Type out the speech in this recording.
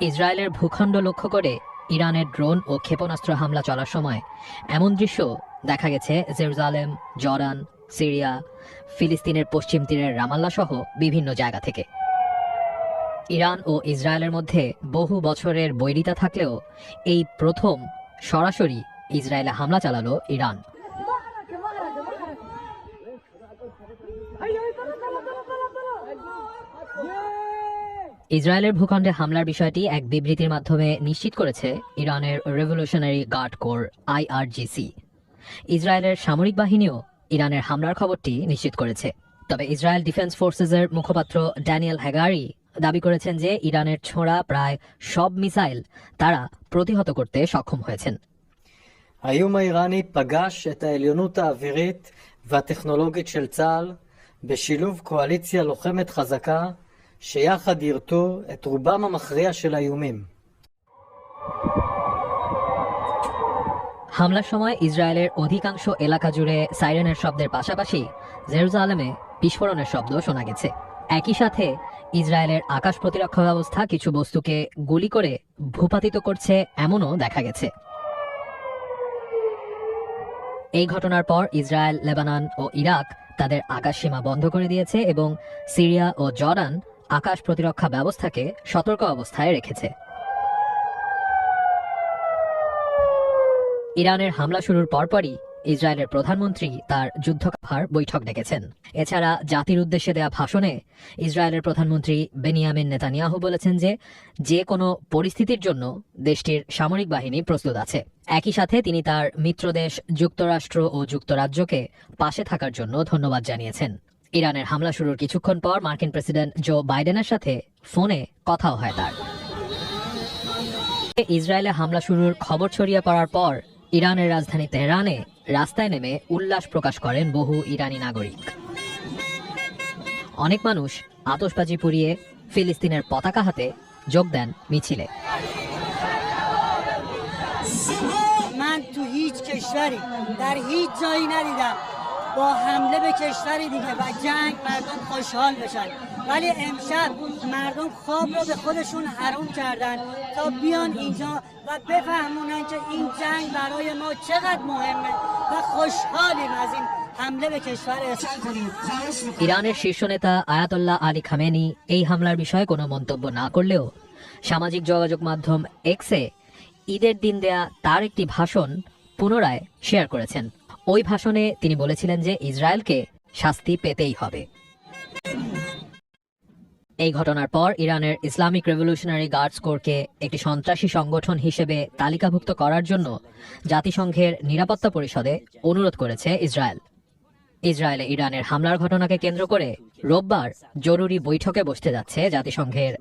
ইসরায়েলের ভূখণ্ড লক্ষ্য করে ইরানের ড্রোন ও ক্ষেপণাস্ত্র হামলা চলার সময় এমন দৃশ্য দেখা গেছে জেরুজালেম, জর্ডান, সিরিয়া, ফিলিস্তিনের পশ্চিম তীরের রামাল্লা সহ বিভিন্ন জায়গা থেকে। ইরান ও ইসরায়েলের মধ্যে বহু বছরের বৈরিতা থাকলেও এই প্রথম সরাসরি ইসরায়েলে হামলা চালালো ইরান। ইসরায়েলের ভূখণ্ডে হামলার বিষয়টি এক বিবৃতির মাধ্যমে নিশ্চিত করেছে ইরানের রেভলিউশনারি গার্ড কোর আইআরজিসি ইসরায়েলের সামরিক বাহিনীও ইরানের হামলার খবরটি নিশ্চিত করেছে তবে ইসরায়েল ডিফেন্স ফোর্সেসের মুখপাত্র ড্যানিয়েল হ্যাগারি দাবি করেছেন যে ইরানের ছোঁড়া প্রায় সব মিসাইল তারা প্রতিহত করতে সক্ষম হয়েছেন האיום האיראני פגש את העליונות האווירית והטכנולוגית של צה"ל בשילוב קואליציה לוחמת חזקה שיחד יירטו את רובם המכריע של האיומים. হামলার সময় ইসরায়েলের অধিকাংশ এলাকা জুড়ে সাইরেনের শব্দের পাশাপাশি জেরুজালেমে বিস্ফোরণের শব্দ শোনা গেছে একই সাথে ইসরায়েলের আকাশ প্রতিরক্ষা ব্যবস্থা কিছু বস্তুকে গুলি করে ভূপাতিত করছে এমনও দেখা গেছে এই ঘটনার পর ইসরায়েল লেবানন ও ইরাক তাদের আকাশ সীমা বন্ধ করে দিয়েছে এবং সিরিয়া ও জর্ডান আকাশ প্রতিরক্ষা ব্যবস্থাকে সতর্ক অবস্থায় রেখেছে। ইরানের হামলা শুরুর পরপরই ইসরায়েলের প্রধানমন্ত্রী তার যুদ্ধকাফার বৈঠক ডেকেছেন। এছাড়া জাতির উদ্দেশ্যে দেয়া ভাষণে ইসরায়েলের প্রধানমন্ত্রী বেনিয়ামিন নেতানিয়াহু বলেছেন যে যে কোনো পরিস্থিতির জন্য দেশটির সামরিক বাহিনী প্রস্তুত আছে। একই সাথে তিনি তার মিত্রদেশ, যুক্তরাষ্ট্র ও যুক্তরাজ্যকে পাশে থাকার জন্য ধন্যবাদ জানিয়েছেন। ইরানের হামলা শুরুর কিছুক্ষণ পর মার্কিন প্রেসিডেন্ট জো বাইডেনের সাথে ফোনে কথাও হয় তার ইসরায়েলে হামলা শুরুর খবর ছড়িয়ে পড়ার পর ইরানের রাজধানী তেহরানে রাস্তায় নেমে উল্লাস প্রকাশ করেন বহু ইরানি নাগরিক অনেক মানুষ আতশবাজি পুড়িয়ে ফিলিস্তিনের পতাকা হাতে যোগ দেন মিছিলে من تو هیچ کشوری در هیچ جایی ندیدم با حمله به کشوری دیگه و جنگ مردم خوشحال بشن ولی امشب مردم خواب رو به خودشون حروم کردن تا بیان اینجا و بفهمونن که این جنگ برای ما چقدر مهمه و خوشحالیم از این حمله به کشور اسرائیل ইরানের শীর্ষ নেতা আয়াতল্লাহ আলী খামেনি এই হামলার বিষয়ে কোনো মন্তব্য না করলেও সামাজিক যোগাযোগ মাধ্যম এক্সে ঈদের দিন দেয়া তার একটি ভাষণ পুনরায় শেয়ার করেছেন ওই ভাষণে তিনি বলেছিলেন যে ইসরায়েলকে শাস্তি পেতেই হবে। এই ঘটনার পর ইরানের ইসলামিক রেভলিউশনারি গার্ডস কোরকে একটি সন্ত্রাসী সংগঠন হিসেবে তালিকাভুক্ত করার জন্য জাতিসংঘের নিরাপত্তা পরিষদে অনুরোধ করেছে ইসরায়েল। ইসরায়েলে ইরানের হামলার ঘটনাকে কেন্দ্র করে রোববার জরুরি বৈঠকে বসতে যাচ্ছে জাতিসংঘের